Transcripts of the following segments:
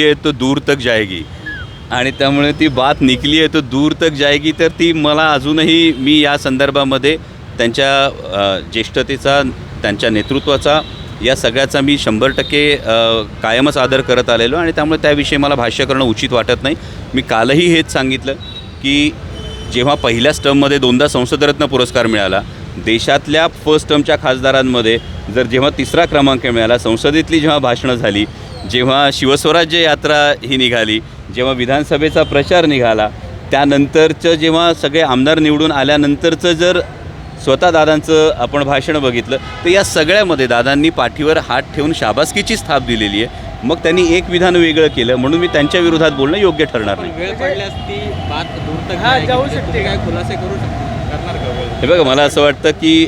है तो दूर तक जाएगी. आणि त्यामुळे ती बात निकली आहे तो दूर तक जाएगी तर ती मला अजूनही मी या संदर्भामध्ये त्यांच्या ज्येष्ठतेचा त्यांच्या नेतृत्वाचा या सगळ्याचा मी शंभर टक्के कायमच आदर करत आलेलो आणि त्यामुळे त्याविषयी मला भाष्य करणं उचित वाटत नाही. मी कालही हेच सांगितलं की जेव्हा पहिल्या स्टंपमध्ये दोनदा संसदरत्न पुरस्कार मिळाला देशातल्या फर्स्ट टर्मच्या खासदारांमध्ये जर जेव्हा तिसरा क्रमांक मिळाला संसदेतली जेव्हा भाषणं झाली जेव्हा शिवस्वराज्य यात्रा ही निघाली जेव्हा विधानसभेचा प्रचार निघाला त्यानंतरचं जेव्हा सगळे आमदार निवडून आल्यानंतरचं जर स्वतः दादांचं आपण भाषण बघितलं तर या सगळ्यामध्ये दादांनी पाठीवर हात ठेवून शाबासकीची स्थाप दिलेली आहे मग त्यांनी एक विधान वेगळं केलं म्हणून मी त्यांच्या विरोधात बोलणं योग्य ठरणार नाही वेळ पडल्यास ती बात दूर तक जाएगी. जाऊ शकते. काय खुलासे करू शकता हे बघा मला असं वाटतं की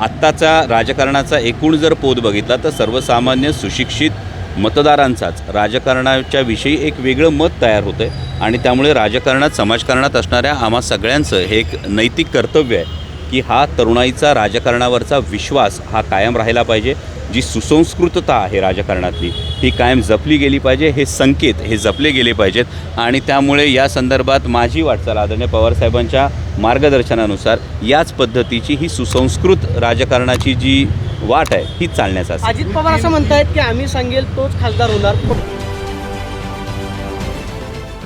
आत्ताचा राजकारणाचा एकूण जर पोत बघितला तर सर्वसामान्य सुशिक्षित मतदारांचाच राजकारणाच्या विषयी एक वेगळं मत तयार होतं आहे आणि त्यामुळे राजकारणात समाजकारणात असणाऱ्या आम्हा सगळ्यांचं हे एक नैतिक कर्तव्य आहे की हा तरुणाईचा राजकारणावरचा विश्वास हा कायम राहिला पाहिजे. जी सुसंस्कृतता आहे राजकारणातली ही कायम जपली गेली पाहिजे हे संकेत हे जपले गेले पाहिजेत. आणि त्यामुळे या संदर्भात माझी वाटचाल आदरणीय पवारसाहेबांच्या मार्गदर्शनानुसार याच पद्धतीची ही सुसंस्कृत राजकारणाची जी वाट आहे ही चालण्याचा अजित पवार असं म्हणतायत की आम्ही सांगेल तोच खासदार होणार.